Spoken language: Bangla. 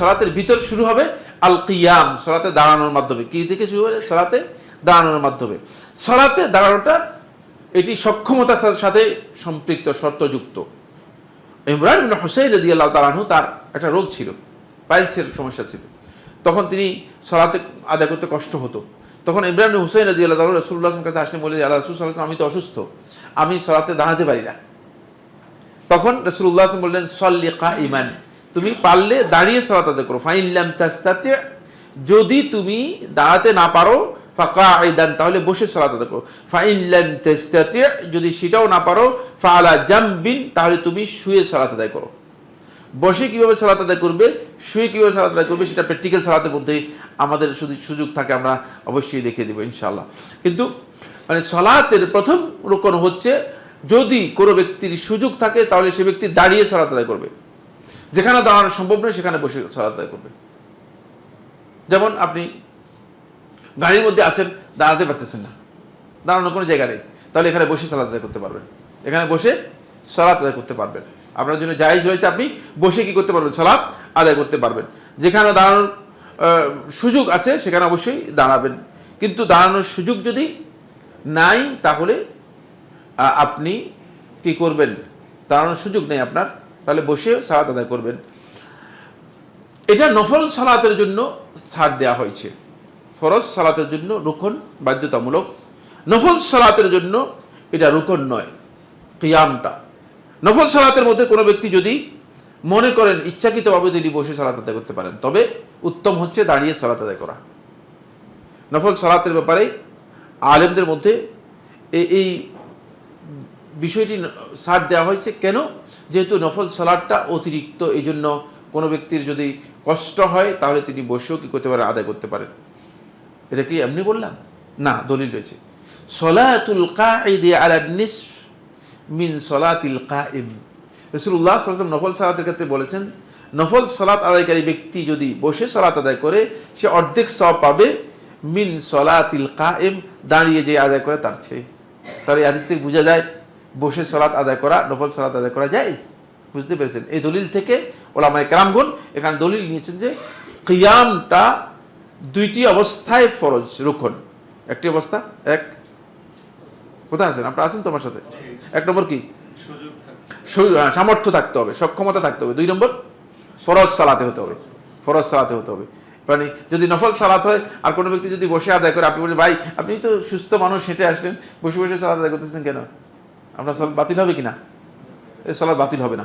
সলাতের ভিতর শুরু হবে আল কিয়াম সলাতে দাঁড়ানোর মাধ্যমে। কি থেকে শুরু হবে? সলাতে দাঁড়ানোর মাধ্যমে। সলাতে দাঁড়ানোটা এটি সক্ষমতার সাথে সম্পৃক্ত শর্তযুক্ত। ইমরান ইবনে হুসাইন রাদিয়াল্লাহু তাআলা আনহু তার একটা রোগ ছিল পাইলসের সমস্যা ছিল। তখন তিনি সলাতে আদায় করতে কষ্ট হতো। তখন ইমরান ইবনে হুসাইন রাদিয়াল্লাহু তাআলা রাসূলুল্লাহর কাছে আসলে বলে আল্লাহ রাসূল ওয়াসাল্লাম, আমি তো অসুস্থ। আমি সলাতে দাঁড়াতে পারি না। তখন ওয়াসাল্লাম বললেন সল্লি কাইমান তুমি পারলে দাঁড়িয়ে সলাত আদায় করো। ফাইন যদি তুমি দাঁড়াতে না পারো ফাঁকা তাহলে বসে সলাত আদায় করো। ফাইন যদি সেটাও না পারো ফালা জামবিন, তাহলে তুমি শুয়ে সলাত আদায় করো। বসে কীভাবে সালাত আদায় করবে, শুয়ে কীভাবে সালাত আদায় করবে, সেটা প্র্যাকটিক্যাল সালাতের মধ্যে আমাদের শুধু সুযোগ থাকে, আমরা অবশ্যই দেখিয়ে দেবো, ইনশাআল্লাহ। কিন্তু মানে সলাতের প্রথম রোকন হচ্ছে, যদি কোনো ব্যক্তির সুযোগ থাকে, তাহলে সে ব্যক্তি দাঁড়িয়ে সালাত আদায় করবে। যেখানে দাঁড়ানো সম্ভব নয়, সেখানে বসে সালাত আদায় করবে। যেমন আপনি গাড়ির মধ্যে আছেন, দাঁড়াতে পারতেছেন না, দাঁড়ানোর কোনো জায়গা নেই, তাহলে এখানে বসে সালাত আদায় করতে পারবেন। এখানে বসে সালাত আদায় করতে পারবেন। আপনার জন্য জায়েজ রয়েছে আপনি বসে কি করতে পারবেন? সালাত আদায় করতে পারবেন। যেখানে দাঁড়ানোর সুযোগ আছে, সেখানে অবশ্যই দাঁড়াবেন। কিন্তু দাঁড়ানোর সুযোগ যদি নাই, তাহলে আপনি কি করবেন? দাঁড়ানোর সুযোগ নেই আপনার। তাহলে বসে সালাত আদায় করবেন। এটা নফল সালাতের জন্য ছাড় দেয়া হয়েছে। ফরজ সালাতের জন্য রুকন বাধ্যতামূলক। নফল সালাতের জন্য এটা রুকন নয়, কিয়ামটা। নফল সালাতের মধ্যে কোনো ব্যক্তি যদি মনে করেন ইচ্ছাকৃতভাবে তিনি বসে সালাত আদায় করতে পারেন, তবে উত্তম হচ্ছে দাঁড়িয়ে সালাত আদায় করা। নফল সালাতের ব্যাপারে আলেমদের মধ্যে এই বিষয়টি ছাড় দেওয়া হয়েছে। কেন? যেহেতু নফল সালাদটা অতিরিক্ত এই জন্য কোনো ব্যক্তির যদি কষ্ট হয়, তাহলে তিনি বসেও কী করতে পারেন, আদায় করতে পারেন। এটা কি এমনি বললাম? না, দলিল রয়েছে। সলাতুল কাঈদি আলা মিন সলাতিল কাইম রসুল্লাহ সাল্লাম নফল সালাতের ক্ষেত্রে বলেছেন, নফল সালাত আদায়কারী ব্যক্তি যদি বসে সালাত আদায় করে, সে অর্ধেক সব পাবে মিন সলাতিল কায়েম দাঁড়িয়ে যে আদায় করে তার চেয়ে। তাহলে হাদিস থেকে বোঝা যায় বসে সালাত আদায় করা নফল সালাত আদায় করা যায় বুঝতে পেরেছেন? এই দলিল থেকে ওলামায় কেরামগুন এখানে দলিল নিয়েছেন যে কিয়ামটা দুইটি অবস্থায় ফরজ রুকন। একটি অবস্থা এক কোথায় আছেন? আপনারা আছেন তোমার সাথে? এক নম্বর কি? হ্যাঁ, সামর্থ্য থাকতে হবে সক্ষমতা থাকতে হবে। দুই নম্বর ফরজ সালাতে হতে হবে। ফরজ সালাতে হতে হবে। মানে যদি নফল সালাত হয় আর কোনো ব্যক্তি যদি বসে আদায় করে আপনি বলেন ভাই আপনি তো সুস্থ মানুষ হেঁটে আসলেন বসে বসে সালাত আদায় করতেছেন কেন? আপনার সালাদ বাতিল হবে কিনা? এই সালাদ বাতিল হবে না।